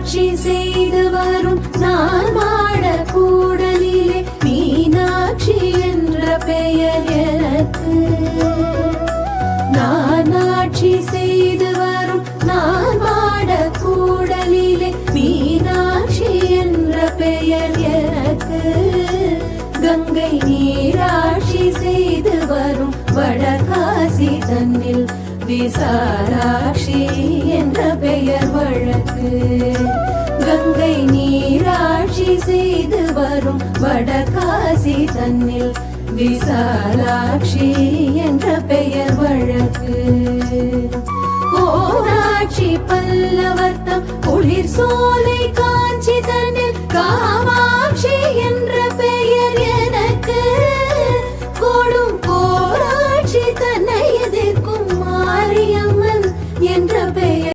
ஆட்சி செய்து வரும் நான் மாட கூடலிலே மீனாட்சி என்ற பெயர் எனக்கு. நான் ஆட்சி செய்து வரும் நான் மாட கூடலிலே மீனாட்சி என்ற பெயர் எனக்கு. கங்கை நீராட்சி செய்து வரும் வடகாசி தன்னில் விசாராட்சி என்ற பெயர் வழக்கு. செய்து வரும் வடகாசி தன்னில் விசாலாட்சி என்ற பெயர் வழக்கு. கோனாட்சி பல்லவர்த்தம் குளிர் சோலை காஞ்சி தன்னில்